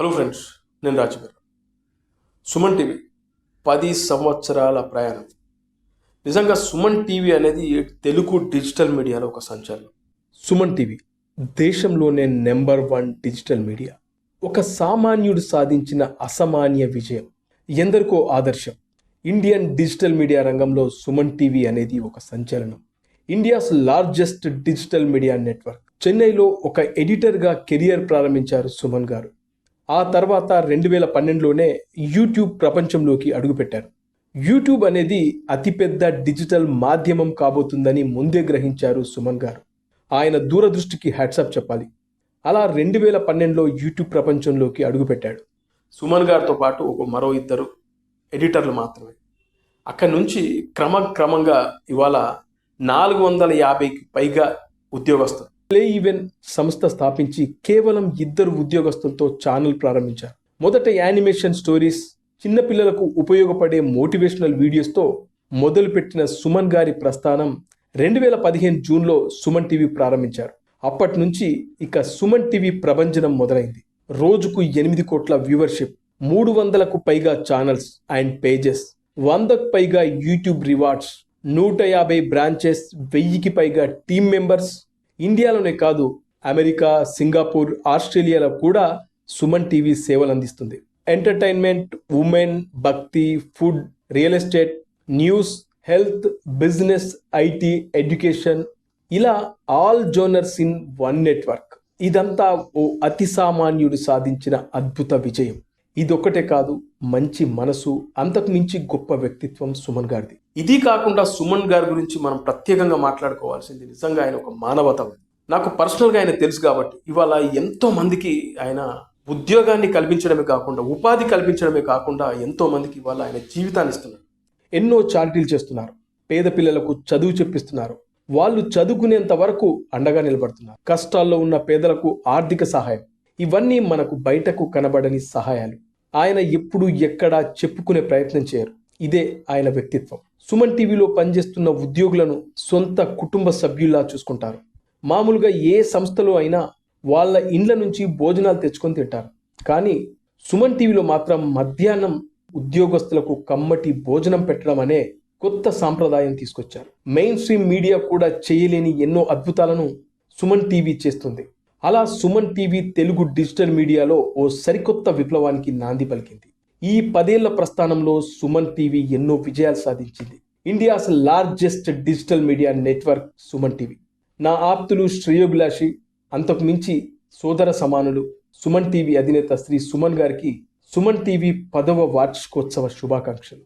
Hello friends నేను రాజుగారు Suman TV పది సంవత్సరాల ప్రయాణం. నిజంగా సుమన్ టీవీ అనేది తెలుగు డిజిటల్ మీడియాలో ఒక సంచలనం. సుమన్ టీవీ దేశంలోనే నెంబర్ వన్ డిజిటల్ మీడియా. ఒక సామాన్యుడు సాధించిన అసామాన్య విజయం ఎందరికో ఆదర్శం. ఇండియన్ డిజిటల్ మీడియా రంగంలో సుమన్ టీవీ అనేది ఒక సంచలనం. India's largest digital media network. చెన్నైలో ఒక ఎడిటర్గా కెరియర్ ప్రారంభించారు సుమన్ గారు. ఆ తర్వాత రెండు వేల పన్నెండులోనే యూట్యూబ్ ప్రపంచంలోకి అడుగుపెట్టారు. యూట్యూబ్ అనేది అతిపెద్ద డిజిటల్ మాధ్యమం కాబోతుందని ముందే గ్రహించారు సుమన్ గారు. ఆయన దూరదృష్టికి హ్యాట్సప్ చెప్పాలి. అలా రెండు వేల పన్నెండులో యూట్యూబ్ ప్రపంచంలోకి అడుగుపెట్టాడు. సుమన్ గారితో పాటు ఒక మరో ఇద్దరు ఎడిటర్లు మాత్రమే. అక్కడి నుంచి క్రమక్రమంగా ఇవాళ నాలుగు వందల యాభైకి పైగా ఉద్యోగస్తులు ప్లే ఈవెన్ సంస్థ స్థాపించి కేవలం ఇద్దరు ఉద్యోగస్తులతో ఛానల్ ప్రారంభించారు. మొదట యానిమేషన్ స్టోరీస్ చిన్నపిల్లలకు ఉపయోగపడే మోటివేషనల్ వీడియోస్తో మొదలుపెట్టిన సుమన్ గారి ప్రస్థానం రెండు వేల పదిహేను జూన్లో సుమన్ టీవీ ప్రారంభించారు. అప్పటి నుంచి ఇక సుమన్ టీవీ ప్రభంజనం మొదలైంది. రోజుకు ఎనిమిది కోట్ల వ్యూవర్షిప్ మూడు వందలకు పైగా ఛానల్స్ అండ్ పేజెస్ వందకు పైగా యూట్యూబ్ రివార్డ్స్ నూట యాభై బ్రాంచెస్ వెయ్యికి పైగా టీం మెంబర్స్ ఇండియాలోనే కాదు అమెరికా సింగపూర్ ఆస్ట్రేలియాలో కూడా సుమన్ టీవీ సేవలు అందిస్తుంది. ఎంటర్టైన్మెంట్ ఉమెన్ భక్తి food real estate news health business IT education ఇలా all genres in one network. ఇదంతా ఓ అతి సామాన్యుడు సాధించిన అద్భుత విజయం. ఇదొక్కటే కాదు మంచి మనసు అంతకు మించి గొప్ప వ్యక్తిత్వం సుమన్ గారిది. ఇది కాకుండా సుమన్ గారి గురించి మనం ప్రత్యేకంగా మాట్లాడుకోవాల్సింది నిజంగా ఆయన ఒక మానవతవాది. నాకు పర్సనల్గా ఆయన తెలుసు కాబట్టి ఇవాళ ఎంతో మందికి ఆయన ఉద్యోగాన్ని కల్పించడమే కాకుండా ఉపాధి కల్పించడమే కాకుండా ఎంతో మందికి ఇవాళ ఆయన జీవితాన్ని ఇస్తున్నారు. ఎన్నో చారిటీలు చేస్తున్నారు. పేద పిల్లలకు చదువు చెప్పిస్తున్నారు. వాళ్ళు చదువుకునేంత వరకు అండగా నిలబడుతున్నారు. కష్టాల్లో ఉన్న పేదలకు ఆర్థిక సహాయం. ఇవన్నీ మనకు బయటకు కనబడని సహాయాలు. ఆయన ఎప్పుడు ఎక్కడా చెప్పుకునే ప్రయత్నం చేయరు. ఇదే ఆయన వ్యక్తిత్వం. సుమన్ టీవీలో పనిచేస్తున్న ఉద్యోగులను సొంత కుటుంబ సభ్యుల్లా చూసుకుంటారు. మామూలుగా ఏ సంస్థలో అయినా వాళ్ళ ఇండ్ల నుంచి భోజనాలు తెచ్చుకొని తింటారు. కానీ సుమన్ టీవీలో మాత్రం మధ్యాహ్నం ఉద్యోగస్తులకు కమ్మటి భోజనం పెట్టడం అనే కొత్త సాంప్రదాయం తీసుకొచ్చారు. మెయిన్ స్ట్రీమ్ మీడియా కూడా చేయలేని ఎన్నో అద్భుతాలను సుమన్ టీవీ చేస్తుంది. అలా సుమన్ టీవీ తెలుగు డిజిటల్ మీడియాలో ఓ సరికొత్త విప్లవానికి నాంది పలికింది. ఈ పదేళ్ళ ప్రస్థానంలో సుమన్ టీవీ ఎన్నో విజయాలు సాధించింది. India's largest digital media network Suman TV. నా ఆప్తులు శ్రేయోభిలాషి అంతకు మించి సోదర సమానులు సుమన్ టీవీ అధినేత శ్రీ సుమన్ గారికి సుమన్ టీవీ పదవ వార్షికోత్సవ శుభాకాంక్షలు.